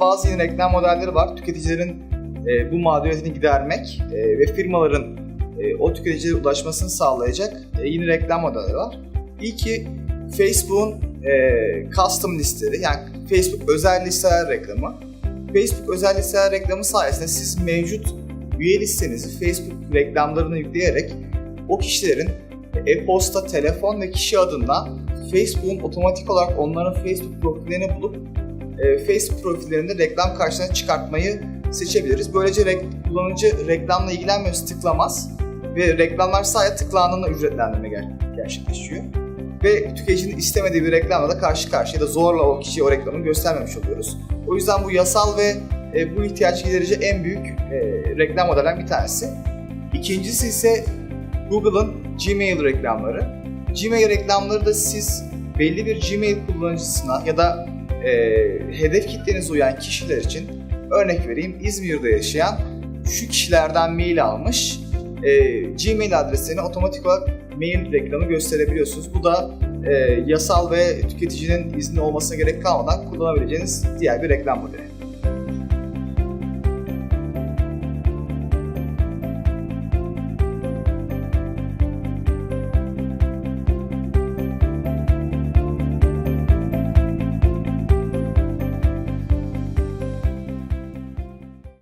Bazı yeni reklam modelleri var. Tüketicilerin e, bu mağduriyetini gidermek e, ve firmaların e, o tüketicilere ulaşmasını sağlayacak e, yeni reklam modelleri var. İlki Facebook'un e, custom listeleri yani Facebook özel listeler reklamı. Facebook özel listeler reklamı sayesinde siz mevcut üye listenizi Facebook reklamlarını yükleyerek o kişilerin e-posta, telefon ve kişi adından Facebook'un otomatik olarak onların Facebook profillerini bulup e, Facebook profillerinde reklam karşısına çıkartmayı seçebiliriz. Böylece rek- kullanıcı reklamla ilgilenmiyorsa tıklamaz ve reklamlar sadece tıklandığında ücretlendirme ger- gerçekleşiyor. Ve tüketicinin istemediği bir reklamla da karşı karşıya da zorla o kişiye o reklamı göstermemiş oluyoruz. O yüzden bu yasal ve e, bu ihtiyaç giderici en büyük e, reklam modelinden bir tanesi. İkincisi ise Google'ın Gmail reklamları. Gmail reklamları da siz belli bir Gmail kullanıcısına ya da e, hedef kitlenize uyan kişiler için örnek vereyim İzmir'de yaşayan şu kişilerden mail almış e, Gmail adreslerine otomatik olarak mail reklamı gösterebiliyorsunuz. Bu da e, yasal ve tüketicinin izni olmasına gerek kalmadan kullanabileceğiniz diğer bir reklam modeli.